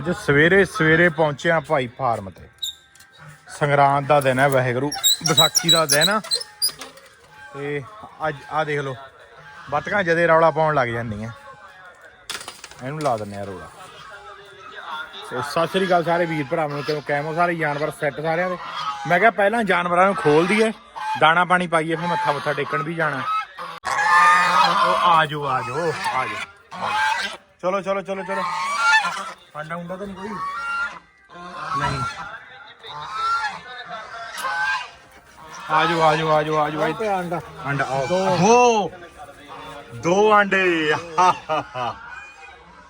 ਅੱਜ ਸਵੇਰੇ ਸਵੇਰੇ ਪਹੁੰਚਿਆ ਭਾਈ ਫਾਰਮ ਤੇ। ਸੰਗਰਾਂਦ ਦਾ ਦਿਨ ਹੈ ਵਾਹਿਗੁਰੂ, ਵਿਸਾਖੀ ਦਾ ਦਿਨ ਆ। ਤੇ ਅੱਜ ਆ ਦੇਖ ਲਓ ਬੱਤਕਾਂ ਜਦੇ ਰੌਲਾ ਪਾਉਣ ਲੱਗ ਜਾਂਦੀਆਂ। ਇਹਨੂੰ ਲਾ ਦਿੰਨੇ ਆ ਰੌਲਾ। ਤੇ ਸਤਿ ਸ੍ਰੀ ਅਕਾਲ ਸਾਰੇ ਵੀਰ ਭਰਾਵਾਂ ਨੂੰ ਕਿਉਂ ਕੈਮੋ ਸਾਰੇ ਜਾਨਵਰ ਸੈੱਟ ਸਾਰਿਆਂ ਦੇ। ਮੈਂ ਕਿਹਾ ਪਹਿਲਾਂ ਜਾਨਵਰਾਂ ਨੂੰ ਖੋਲ ਦਈਏ, ਦਾਣਾ ਪਾਣੀ ਪਾਈਏ, ਫਿਰ ਮੱਥਾ ਮੱਥਾ ਟੇਕਣ ਵੀ ਜਾਣਾ। ਉਹ ਆ ਜਾਓ ਆ ਆ ਜਾਓ ਚਲੋ ਚਲੋ ਚਲੋ ਚਲੋ। ਆਂਡਾ ਹੁੰਦਾ ਤਾਂ ਨਹੀਂ ਕੋਈ? ਨਹੀਂ। ਆ ਜਾਓ ਆ ਜਾਓ ਆ ਜਾਓ ਆ ਜਾਓ ਇੱਥੇ ਆਂਡਾ ਅੰਡਾ ਆਓ। ਦੋ। ਦੋ। ਅੰਡੇ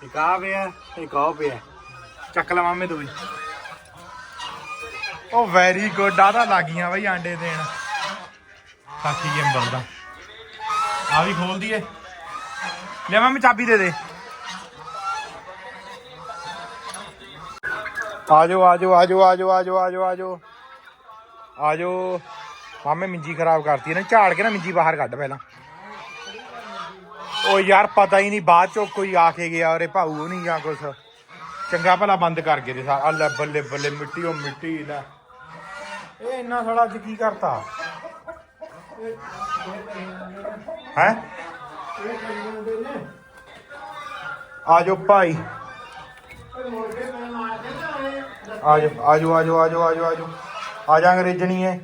ਇੱਕ ਆ ਪਿਆ ਇੱਕ ਆ ਪਿਆ। ਚੱਕ ਲਾ ਮਾਮੇ ਦੋਈ ਉਹ ਵੈਰੀ ਗੁੱਡ ਆ ਤਾਂ ਲੱਗੀਆਂ ਬਈ ਆਂਡੇ ਦੇਣ। ਸਾਥੀ ਜੰਬਲ ਦਾ। ਆ ਵੀ ਖੋਲ ਦਈਏ ਲੈ ਮਾਮੇ ਚਾਬੀ ਦੇ ਦੇ। ਆਜੋ ਆਜੋ ਆਜੋ ਆਜੋ ਆਜੋ ਆਜੋ ਆਜੋ। ਆਜੋ। ਮਾਮੇ ਮਿੰਜੀ ਖਰਾਬ ਕਰਤੀ, ਇਹਨੇ ਝਾੜ ਕੇ ਨਾ ਮਿੰਜੀ ਬਾਹਰ ਕੱਢ ਪਹਿਲਾਂ। ਉਹ ਯਾਰ, ਪਤਾ ਹੀ ਨਹੀਂ, ਬਾਅਦ ਚੋਂ ਕੋਈ ਆ ਕੇ ਗਿਆ ਔਰੇ ਭਾਊ ਨਹੀਂ ਜਾਂ ਕੁਛ। ਚੰਗਾ ਭਲਾ ਬੰਦ ਕਰ ਗਏ ਤੇ ਸਾਰਾ। ਆ ਬੱਲੇ ਬੱਲੇ, ਮਿੱਟੀ ਉਹ ਮਿੱਟੀ ਲੈ ਇਹ ਇੰਨਾ ਸਾਲਾ ਅੱਜ ਕੀ ਕਰਤਾ? ਹੈ? ਆਜੋ ਭਾਈ। ਆਜੋ ਆਜੋ ਆਜੋ ਆਜੋ ਆਜੋ ਆਜੋ। ਆ ਜਾ ਅੰਗਰੇਜ਼ਣੀ ਹੈ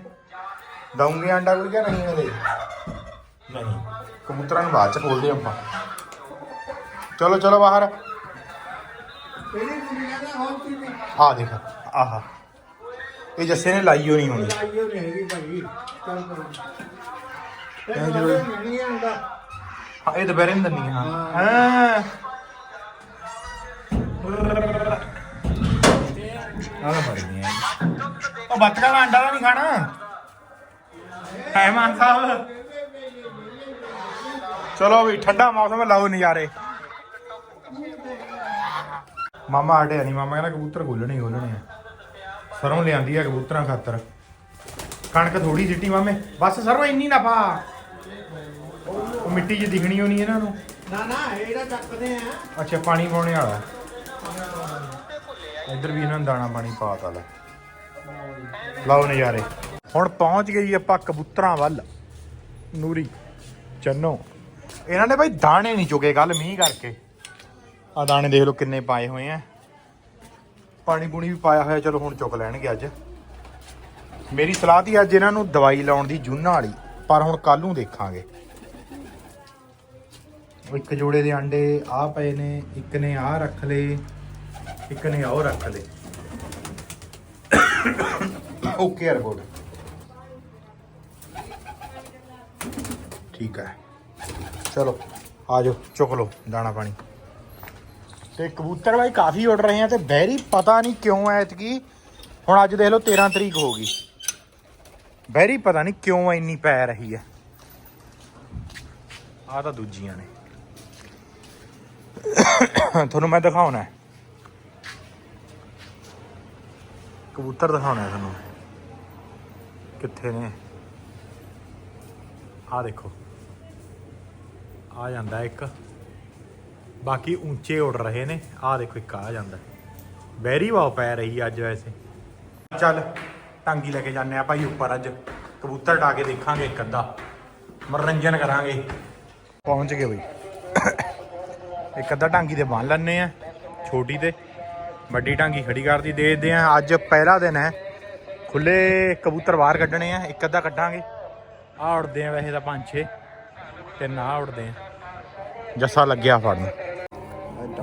ਦਊਂਗੇ ਅੰਡਾ ਕੋਈ ਕਿਆ ਨਹੀਂ ਹਲੇ ਨਹੀਂ, ਕਬੂਤਰਾਂ ਨੂੰ ਬਾਅਦ ਚ ਖੋਲਦੇ ਆਪਾਂ। ਚਲੋ ਚਲੋ ਬਾਹਰ। ਆ ਦੇਖ, ਆਹਾ। ਇਹ ਜੱਸੇ ਨੇ ਲਾਈ ਹੋਣੀ ਹੋਣੀ। ਆਈਓ ਨਹੀਂ ਹੈਗੀ ਭਾਈ ਚੱਲ ਇਹ ਜ਼ਰੂਰ- ਇਹ ਦੁਪਹਿਰੇ ਨੂੰ ਦੰਨੀ ਹਾਂ। ਹਾਂ। ਆਹ ਮਰ ਗਈਆਂ ਉਹ ਬੱਤਕਾਂ ਦਾ ਅੰਡਾ ਤਾਂ ਨਹੀਂ ਖਾਣਾ। ਹੈ ਮਾਨ ਸਾਹਿਬ। ਚਲੋ ਵੀ ਠੰਡਾ ਮੌਸਮ ਹੈ, ਲਾਓ ਨਜ਼ਾਰੇ। ਮਾਮਾ ਆਟਿਆ ਨਹੀਂ ਮਾਮਾ ਕਹਿੰਦਾ ਕਬੂਤਰ ਖੋਲਣੇ ਹੀ ਖੋਲਣੇ ਆ। ਸਰੋਂ ਲਿਆਂਦੀ ਆ ਕਬੂਤਰਾਂ ਖਾਤਰ। ਕਣਕ ਥੋੜੀ ਸਿੱਟੀ ਮਾਮੇ ਬਸ ਸਰੋਂ ਇੰਨੀ ਨਾ ਪਾ। ਉਹ ਮਿੱਟੀ 'ਚ ਦਿਖਣੀ ਹੋਣੀ ਇਹਨਾਂ ਨੂੰ। ਨਾ ਨਾ ਇਹਦਾ ਚੱਕਦੇ ਆ। ਅੱਛਾ ਪਾਣੀ ਪਾਉਣੇ ਵਾਲਾ। ਇੱਧਰ ਵੀ ਇਹਨਾਂ ਨੂੰ ਦਾਣਾ ਪਾਣੀ ਪਾਤਾ ਲੈ। ਲਓ ਨਜ਼ਾਰੇ। ਹੁਣ ਪਹੁੰਚ ਗਏ ਜੀ ਆਪਾਂ ਕਬੂਤਰਾਂ ਵੱਲ। ਨੂਰੀ, ਚੰਨੋ। ਇਹਨਾਂ ਨੇ ਬਾਈ ਦਾਣੇ ਨਹੀਂ ਚੁਗੇ ਕੱਲ ਮੀਂਹ ਕਰਕੇ। ਆ ਦਾਣੇ ਦੇਖ ਲਓ ਕਿੰਨੇ ਪਾਏ ਹੋਏ ਆ। ਪਾਣੀ ਪੂਣੀ ਵੀ ਪਾਇਆ ਹੋਇਆ, ਚਲੋ ਹੁਣ ਚੁੱਕ ਲੈਣਗੇ ਅੱਜ। ਮੇਰੀ ਸਲਾਹ ਤੀ ਅੱਜ ਇਹਨਾਂ ਨੂੰ ਦਵਾਈ ਲਾਉਣ ਦੀ ਜੂਨਾ ਵਾਲੀ, ਪਰ ਹੁਣ ਕੱਲ ਨੂੰ ਦੇਖਾਂਗੇ। ਇੱਕ ਜੋੜੇ ਦੇ ਆਂਡੇ ਆ ਪਏ ਨੇ, ਇੱਕ ਨੇ ਆ ਰੱਖ ਲਏ। ਇੱਕ ਨੇ ਉਹ ਰੱਖ ਦੇ। ਓਕੇ ਰਿਪੋਰਟ ਠੀਕ ਹੈ। ਚਲੋ, ਆ ਜਾਓ, ਚੁੱਕ ਲਓ ਦਾਣਾ ਪਾਣੀ। ਤੇ ਕਬੂਤਰ ਬਾਈ ਕਾਫੀ ਉੱਡ ਰਹੇ ਆ ਤੇ ਬਹਿਰੀ ਪਤਾ ਨਹੀਂ ਕਿਉਂ ਐ ਇਤਕੀ ਹੁਣ ਅੱਜ ਦੇਖ ਲਓ 13 ਤਰੀਕ ਹੋ ਗਈ। ਬਹਿਰੀ ਪਤਾ ਨਹੀਂ ਕਿਉਂ ਇੰਨੀ ਪੈ ਰਹੀ ਹੈ ਆ ਤਾਂ ਦੂਜੀਆਂ ਨੇ। ਤੁਹਾਨੂੰ ਮੈਂ ਦਿਖਾਉਣਾ ਹੈ। ਕਬੂਤਰ ਦਿਖਾਉਣਾ ਹੈ ਤੁਹਾਨੂੰ। ਕਿੱਥੇ ਨੇ? ਆ ਦੇਖੋ। ਆ ਜਾਂਦਾ ਇੱਕ। ਬਾਕੀ ਉੱਚੇ ਉੱਡ ਰਹੇ ਨੇ। ਆ ਦੇਖੋ ਇੱਕ ਆ ਜਾਂਦਾ। ਵੈਰੀ ਵਾਓ ਪੈ ਰਹੀ ਅੱਜ ਵੈਸੇ। ਚੱਲ, ਟਾਂਗੀ ਲੈ ਕੇ ਜਾਂਦੇ ਆ ਭਾਈ ਉੱਪਰ ਅੱਜ। ਕਬੂਤਰ ਡਾ ਕੇ ਦੇਖਾਂਗੇ ਇੱਕ ਅੱਧਾ। ਮਨੋਰੰਜਨ ਕਰਾਂਗੇ। ਪਹੁੰਚ ਗਏ ਬਈ। ਇੱਕ ਅੱਧਾ ਟਾਂਗੀ ਤੇ ਬੰਨ ਲੈਣੇ ਆ। ਛੋਟੀ ਤੇ। ਵੱਡੀ ਟਾਂਗੀ ਖੜੀ ਕਰਦੀ, ਦੇਖਦੇ ਆ ਅੱਜ ਪਹਿਲਾ ਦਿਨ ਹੈ। ਖੁੱਲੇ ਕਬੂਤਰ ਬਾਹਰ ਕੱਢਣੇ ਆ, ਇੱਕ ਅੱਧਾ ਕੱਢਾਂਗੇ। ਆ ਉੜਦੇ ਆ ਵੈਸੇ ਤਾਂ ਪੰਜ ਛੇ ਤੇ ਨਾ ਉੜਦੇ ਆ। ਜੱਸਾ ਲੱਗਿਆ ਫੜਨ।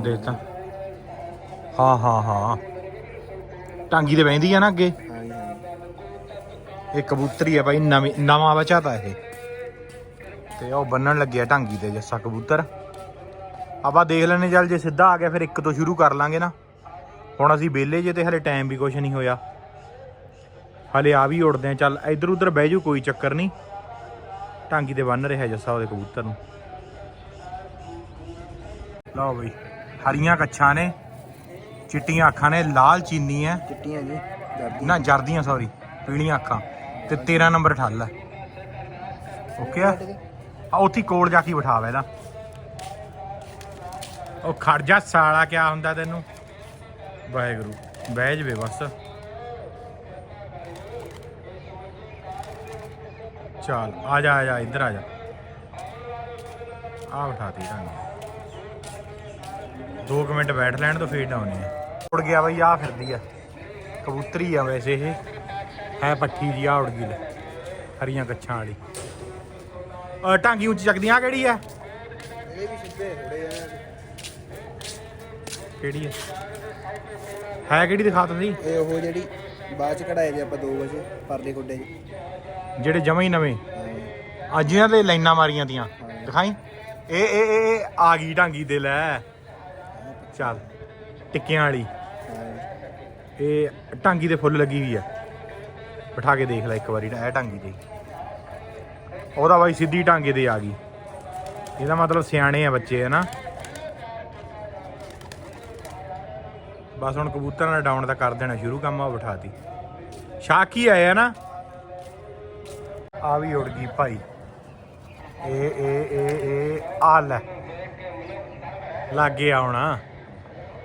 ਦੇਖ ਹਾਂ ਹਾਂ ਹਾਂ। ਟਾਂਗੀ ਤੇ ਬਹਿੰਦੀ ਆ ਨਾ ਅੱਗੇ। ਇਹ ਕਬੂਤਰੀ ਆ ਬਾਈ, ਨਵੀਂ, ਨਵਾਂ ਬਚਾ ਤਾ ਇਹ। ਤੇ ਉਹ ਬੰਨਣ ਲੱਗਿਆ ਢਾਂਗੀ ਤੇ, ਜੱਸਾ ਕਬੂਤਰ। ਆਪਾਂ ਦੇਖ ਲੈਣੇ ਚੱਲ ਜੇ ਸਿੱਧਾ ਆ ਗਿਆ, ਫਿਰ ਇੱਕ ਤੋਂ ਸ਼ੁਰੂ ਕਰ ਲਾਂਗੇ ਨਾ। ਹੁਣ ਅਸੀਂ ਵਿਹਲੇ ਜੇ ਤੇ ਹਲੇ ਟਾਈਮ ਵੀ ਕੁਝ ਨਹੀਂ ਹੋਇਆ। ਹਲੇ ਆ ਵੀ ਉੜਦੇ ਆ ਚੱਲ ਇੱਧਰ ਉੱਧਰ ਬਹਿ ਜੂ ਕੋਈ ਚੱਕਰ ਨਹੀਂ। ਢਾਂਗੀ ਤੇ ਬੰਨ ਰਿਹਾ ਜੱਸਾ ਉਹਦੇ ਕਬੂਤਰ ਨੂੰ। ਲਓ ਬਈ ਹਰੀਆਂ ਕੱਛਾਂ ਨੇ ਚਿੱਟੀਆਂ ਅੱਖਾਂ ਨੇ ਲਾਲ ਚੀਨੀ ਹੈ। ਚਿੱਟੀਆਂ ਜੀ ਦਰਦੀ ਨਾ ਜਰਦੀਆਂ ਸੌਰੀ ਪੀਲੀਆਂ ਅੱਖਾਂ। ਤੇ 13 ਨੰਬਰ ਠੱਲ ਹੈ। ਓਕੇ ਆ? ਆ ਉੱਥੇ ਕੋਲ ਜਾ ਕੇ ਬਿਠਾਵਾ ਇਹਦਾ। ਉਹ ਖੜ ਜਾ ਸਾਲਾ ਕਿਆ ਹੁੰਦਾ ਤੈਨੂੰ? ਵਾਹਿਗੁਰੂ ਬਹਿ ਜਵੇ ਬਸ। ਚੱਲ ਆ ਜਾ ਆ ਜਾ ਇੱਧਰ ਆ ਜਾ। ਆ ਬਿਠਾਤੀ ਰੰਗ 2 ਮਿੰਟ ਬੈਠ ਲੈਣ ਤੋਂ ਫੇਰ ਡਾਉਣੀ ਹੈ ਉੜ ਗਿਆ ਬਈ ਆ ਫਿਰਦੀ ਆ। ਕਬੂਤਰੀ ਆ ਵੈਸੇ ਇਹ। ਹੈ ਪੱਠੀ ਜੀ ਆ ਉੜ ਗਈ ਲੈ ਹਰੀਆਂ ਕੱਛਾਂ ਵਾਲੀ। ਟਾਂਗੀ ਉੱਚੀ ਚੱਕਦੀ ਆ ਕਿਹੜੀ ਆ? ਇਹ ਵੀ ਸਿੱਧੇ ਥੋੜੇ ਆ। ਕਿਹੜੀ ਹੈ ਹੈ ਕਿਹੜੀ ਦਿਖਾ ਤੁਸੀਂ ਇਹ ਉਹ ਜਿਹੜੀ ਬਾਅਦ ਚ ਕਢਾਏ ਜੇ ਆਪਾਂ 2 ਵਜੇ ਪਰਲੇ ਚ। ਜਿਹੜੇ ਜਮਾ ਹੀ ਨਵੇਂ। ਅੱਜ ਇਹਨਾਂ ਦੇ ਲਾਈਨਾਂ ਮਾਰੀਆਂ ਹਾਂ। ਦਿਖਾਈ? ਇਹ ਇਹ ਇਹ ਆ ਗਈ ਢਾਂਗੀ ਤੇ ਲੈ। ਚੱਲ ਟਿੱਕਿਆਂ ਵਾਲੀ। ਇਹ ਢਾਂਗੀ ਦੇ ਫੁੱਲ ਲੱਗੀ ਹੋਈ ਆ। ਬਿਠਾ ਕੇ ਦੇਖ ਲੈ ਇੱਕ ਵਾਰੀ ਇਹ ਢਾਂਗੀ ਤੇ ਉਹਦਾ ਬਾਈ ਸਿੱਧੀ ਢਾਂਗੇ ਤੇ ਆ ਗਈ। ਇਹਦਾ ਮਤਲਬ ਸਿਆਣੇ ਆ ਬੱਚੇ ਹੈ ਬਸ ਹੁਣ ਕਬੂਤਰਾਂ ਨਾਲ ਡਾਊਨ ਦਾ ਕਰ ਦੇਣਾ, ਸ਼ੁਰੂ ਕੰਮ ਆ ਬਿਠਾਤੀ ਸ਼ਾਕੀ ਆਇਆ ਨਾ? ਆ ਵੀ ਉੜ ਗਈ ਭਾਈ। ਏ ਇਹ ਇਹ ਇਹ ਆ ਲੈ। ਲਾਗੇ ਆਉਣਾ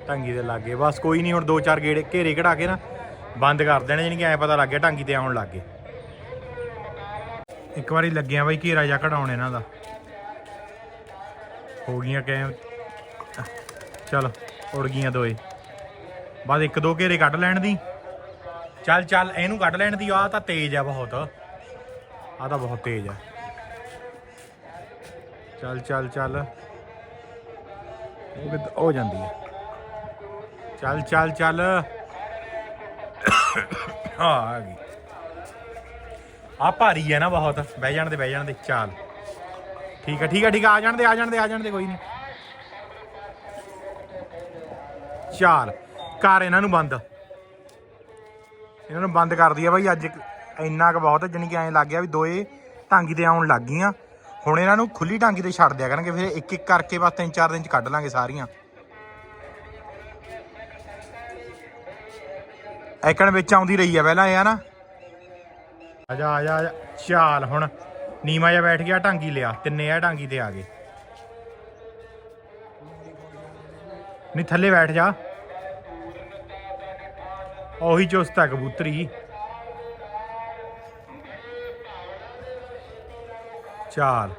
ਢਾਂਗੀ ਦੇ ਲਾਗੇ। ਬਸ ਕੋਈ ਨਹੀਂ, ਹੁਣ ਦੋ ਚਾਰ ਗੇੜੇ, ਘੇਰੇ ਕਢਾ ਕੇ ਨਾ ਬੰਦ ਕਰ ਦੇਣੇ, ਜਾਣੀ ਕਿ ਐ ਪਤਾ ਲੱਗ ਗਿਆ ਢਾਂਗੀ ਤੇ ਆਉਣ ਲੱਗੇ ਇੱਕ ਵਾਰੀ ਲੱਗਿਆ ਬਾਈ ਘੇਰਾ ਜਾ ਕਢਾਉਣ ਇਹਨਾਂ ਦਾ। ਹੋ ਗਈਆਂ ਕੈ ਚਲ ਉੜ ਗਈਆਂ ਦੋਏ। ਬਸ ਇੱਕ ਦੋ ਘੇਰੇ ਕੱਢ ਲੈਣ ਦੀ। ਚੱਲ ਚੱਲ, ਇਹਨੂੰ ਕੱਢ ਲੈਣ ਦੀ। ਆ ਤਾਂ ਤੇਜ਼ ਆ ਬਹੁਤ। ਆ ਤਾਂ ਬਹੁਤ ਤੇਜ਼ ਆ। ਚੱਲ ਚੱਲ ਚੱਲ। ਉਹ ਕਿੱਧ- ਹੋ ਜਾਂਦੀ ਹੈ ਚੱਲ ਚੱਲ ਚੱਲ। ਆ ਆ ਗਈ। ਆ ਭਾਰੀ ਹੈ ਨਾ ਬਹੁਤ। ਬਹਿ ਜਾਣ ਦੇ, ਬਹਿ ਜਾਣ ਦੇ। ਚੱਲ। ਠੀਕ ਹੈ ਠੀਕ ਹੈ ਠੀਕ ਹੈ ਆ ਜਾਣ ਦੇ, ਆ ਜਾਣ ਦੇ, ਆ ਜਾਣ ਦੇ। ਕੋਈ ਨਹੀਂ ਚੱਲ। ਕਰ ਇਹਨਾਂ ਨੂੰ ਬੰਦ। ਇਹਨਾਂ ਨੂੰ ਬੰਦ ਕਰ ਦਈਏ ਬਾਈ, ਅੱਜ ਇੰਨਾ ਕੁ ਬਹੁਤ ਜਣੀ ਕਿ ਐਂ ਲੱਗ ਗਿਆ ਵੀ ਦੋਏ ਟਾਂਗੀ ਤੇ ਆਉਣ ਲੱਗ ਗਈਆਂ। ਹੁਣ ਇਹਨਾਂ ਨੂੰ ਖੁੱਲੀ ਟਾਂਗੀ ਤੇ ਛੱਡ ਦਿਆ ਕਰਾਂਗੇ ਫਿਰ ਇੱਕ ਇੱਕ ਕਰਕੇ ਬਸ ਤਿੰਨ ਚਾਰ ਦਿਨ ਚ ਕੱਢ ਲਾਂਗੇ ਸਾਰੀਆਂ। ਐਕਣ ਵਿੱਚ ਆਉਂਦੀ ਰਹੀ ਆ ਪਹਿਲਾਂ, ਇਹ ਆ ਨਾ। ਆ ਆਜਾ ਚਾਲ ਹੁਣ। ਨੀਮਾ ਜਿਹਾ ਬੈਠ ਗਿਆ ਟਾਂਗੀ ਲਿਆ, ਤਿੰਨੇ ਆ ਟਾਂਗੀ ਤੇ ਆ ਗਏ। ਨਹੀਂ ਥੱਲੇ ਬੈਠ ਜਾ। ਉਹੀ ਚੁਸਤ ਹੈ ਕਬੂਤਰੀ। ਚਾਲ।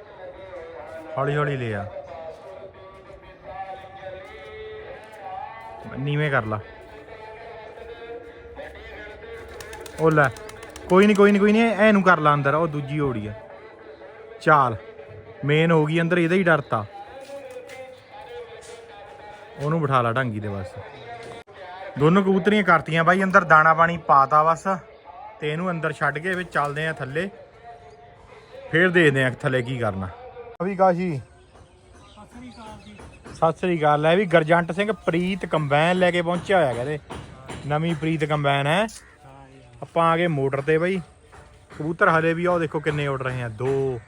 ਹੌਲੀ ਹੌਲੀ ਲਿਆ ਨੀਵੇਂ ਕਰ ਲਾ। ਉਹ ਲੈ, ਕੋਈ ਨਹੀਂ ਕੋਈ ਨਹੀਂ ਕੋਈ ਨਹੀਂ ਐਨੂੰ ਕਰ ਲਾ ਅੰਦਰ, ਉਹ ਦੂਜੀ ਓੜੀ ਆ। ਚਾਲ। ਮੇਨ ਹੋ ਗਈ ਅੰਦਰ, ਇਹਦਾ ਹੀ ਡਰਤਾ ਉਹਨੂੰ ਬਿਠਾ ਲਾ ਢੰਗੀ ਦੇ ਬਸ। ਦੋਨੋਂ ਕਬੂਤਰੀਆਂ ਕਰਤੀਆਂ ਬਾਈ ਅੰਦਰ ਦਾਣਾ ਪਾਣੀ ਪਾਤਾ ਬਸ ਤੇ ਇਹਨੂੰ ਅੰਦਰ ਛੱਡ ਕੇ ਵਿੱਚ ਚੱਲਦੇ ਆ ਥੱਲੇ। ਫੇਰ ਦੇਖਦੇ ਆ ਥੱਲੇ ਕੀ ਕਰਨਾ। ਅਭੀ ਕਾਸ਼ੀ ਸਤਿ ਸ੍ਰੀ ਅਕਾਲ ਹੈ ਵੀ ਗਰਜੰਟ ਸਿੰਘ ਪ੍ਰੀਤ ਕੰਬਾਈਨ ਲੈ ਕੇ ਪਹੁੰਚਿਆ ਹੋਇਆ ਕਹਿੰਦੇ। ਨਵੀਂ ਪ੍ਰੀਤ ਕੰਬਾਈਨ ਹੈ। ਆਪਾਂ ਆ ਗਏ ਮੋਟਰ ਤੇ ਬਾਈ। ਕਬੂਤਰ ਹਲੇ ਵੀ ਆ ਉਹ ਦੇਖੋ ਕਿੰਨੇ ਉੱਡ ਰਹੇ ਆ। ਦੋ।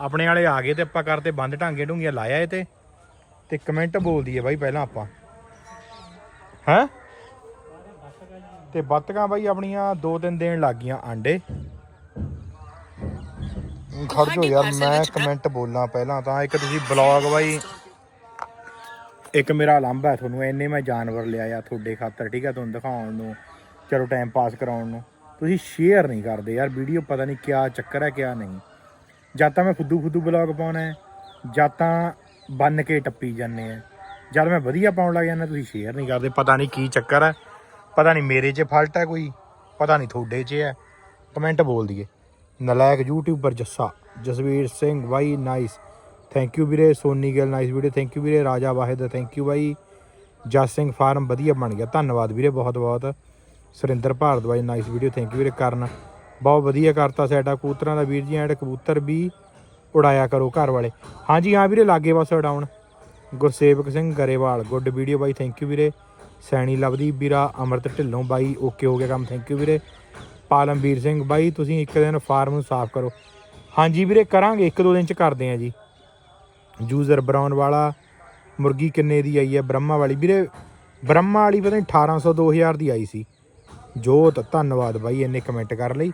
ਆਪਣੇ ਵਾਲੇ ਆ ਗਏ ਤੇ ਆਪਾਂ ਕਰਤੇ ਬੰਦ ਢਾਂਗੇ ਢੁੰਗੀਆਂ ਲਾਇਆ ਇਹ ਤੇ। ਤੇ ਕਮੈਂਟ ਬੋਲਦੀ ਹੈ ਬਾਈ ਪਹਿਲਾਂ ਆਪਾਂ। ਹੈ? ਤੇ ਬੱਤਕਾਂ ਬਾਈ ਆਪਣੀਆਂ ਦੋ ਤਿੰਨ ਦੇਣ ਲੱਗ ਗਈਆਂ ਆਂਡੇ। ਖੜ ਜੋ ਯਾਰ ਮੈਂ ਕਮੈਂਟ ਬੋਲਾਂ ਪਹਿਲਾਂ ਤਾਂ। ਇੱਕ ਤੁਸੀਂ ਬਲੌਗ ਬਾਈ ਇੱਕ ਮੇਰਾ ਲੰਬਾ ਹੈ ਤੁਹਾਨੂੰ ਇੰਨੇ ਮੈਂ ਜਾਨਵਰ ਲਿਆ ਆ ਤੁਹਾਡੇ ਖਾਤਰ ਠੀਕ ਹੈ ਤੁਹਾਨੂੰ ਦਿਖਾਉਣ ਨੂੰ ਚਲੋ ਟਾਈਮ ਪਾਸ ਕਰਾਉਣ ਨੂੰ। ਤੁਸੀਂ ਸ਼ੇਅਰ ਨਹੀਂ ਕਰਦੇ ਯਾਰ ਵੀਡੀਓ ਪਤਾ ਨਹੀਂ ਕਿਆ ਚੱਕਰ ਹੈ ਕਿਆ ਨਹੀਂ। ਜਦ ਤਾਂ ਮੈਂ ਫੁੱਦੂ ਫੁੱਦੂ ਬਲੌਗ ਪਾਉਣਾ ਹੈ ਜਦ ਤਾਂ ਬੰਨ ਕੇ ਟੱਪੀ ਜਾਂਦੇ ਆ। ਜਦ ਮੈਂ ਵਧੀਆ ਪਾਉਣ ਲੱਗ ਜਾਂਦਾ, ਤੁਸੀਂ ਸ਼ੇਅਰ ਨਹੀਂ ਕਰਦੇ, ਪਤਾ ਨਹੀਂ ਕੀ ਚੱਕਰ ਹੈ, ਪਤਾ ਨਹੀਂ ਮੇਰੇ 'ਚ ਫਾਲਟ ਹੈ ਕੋਈ, ਪਤਾ ਨਹੀਂ ਤੁਹਾਡੇ 'ਚ ਹੈ। ਕਮੈਂਟ ਬੋਲ ਦਈਏ। ਨਲਾਇਕ ਯੂਟਿਊਬਰ ਜੱਸਾ, ਜਸਵੀਰ ਸਿੰਘ ਬਾਈ ਨਾਈਸ ਥੈਂਕ ਯੂ ਵੀਰੇ, Soni Gill nice video thank you ਵੀਰੇ, ਰਾਜਾ ਵਾਹਿਦ ਥੈਂਕ ਯੂ ਬਾਈ। ਜਸ ਸਿੰਘ ਫਾਰਮ ਵਧੀਆ ਬਣ ਗਿਆ, ਧੰਨਵਾਦ ਵੀਰੇ ਬਹੁਤ ਬਹੁਤ। Surinder Bhardwaj nice video thank you ਵੀਰੇ, ਕਰਨ। ਬਹੁਤ ਵਧੀਆ ਕਰਤਾ ਸਾਡਾ ਕਬੂਤਰਾਂ ਦਾ ਵੀਰ ਜੀ, ਐਂਡ ਕਬੂਤਰ ਵੀ ਉਡਾਇਆ ਕਰੋ ਘਰ ਵਾਲੇ। ਹਾਂਜੀ, ਹਾਂ ਵੀਰੇ, ਲਾਗੇ ਬਸ ਉਡਾਉਣ ਗੁਰਸੇਵਕ ਸਿੰਘ ਗਰੇਵਾਲ, ਗੁੱਡ ਵੀਡੀਓ ਬਾਈ ਥੈਂਕ ਯੂ ਵੀਰੇ। ਸੈਣੀ ਲਵਦੀਪ ਵੀਰਾ ਅਮਰਤ ਢਿੱਲੋਂ ਬਾਈ ਓਕੇ ਹੋ ਗਿਆ ਕੰਮ ਥੈਂਕ ਯੂ ਵੀਰੇ। ਪਾਲਮਵੀਰ ਸਿੰਘ ਬਾਈ, ਤੁਸੀਂ ਇੱਕ ਦਿਨ ਫਾਰਮ ਨੂੰ ਸਾਫ਼ ਕਰੋ। ਹਾਂਜੀ ਵੀਰੇ, ਕਰਾਂਗੇ, ਇੱਕ ਦੋ ਦਿਨ ਚ ਕਰਦੇ ਆ ਜੀ। ਯੂਜ਼ਰ ਬਰਾਊਨ ਵਾਲਾ, ਮੁਰਗੀ ਕਿੰਨੇ ਦੀ ਆਈ ਹੈ, ਬ੍ਰਹਮਾ ਵਾਲੀ। ਵੀਰੇ, ਬ੍ਰਹਮਾ ਵਾਲੀ ਪਤਾ ਨਹੀਂ 1800 2000 ਦੀ ਆਈ ਸੀ। ਜੋਤ, ਧੰਨਵਾਦ ਬਾਈ, ਇੰਨੇ ਕਮੈਂਟ ਕਰ ਲਈ।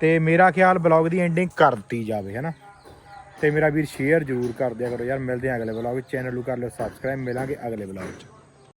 ਤੇ ਮੇਰਾ ਖਿਆਲ ਬਲੌਗ ਦੀ ਐਂਡਿੰਗ ਕਰ ਦਿੱਤੀ ਜਾਵੇ, ਹੈਨਾ? ਤੇ ਮੇਰਾ ਵੀਰ ਸ਼ੇਅਰ ਜ਼ਰੂਰ ਕਰ ਦਿਆ ਕਰੋ। ਯਾਰ ਮਿਲਦੇ ਆ ਅਗਲੇ ਬਲੌਗ ਚੈਨਲ ਨੂੰ ਕਰ ਲਿਓ ਸਬਸਕ੍ਰਾਈਬ ਮਿਲਾਂਗੇ ਅਗਲੇ ਬਲੌਗ 'ਚ।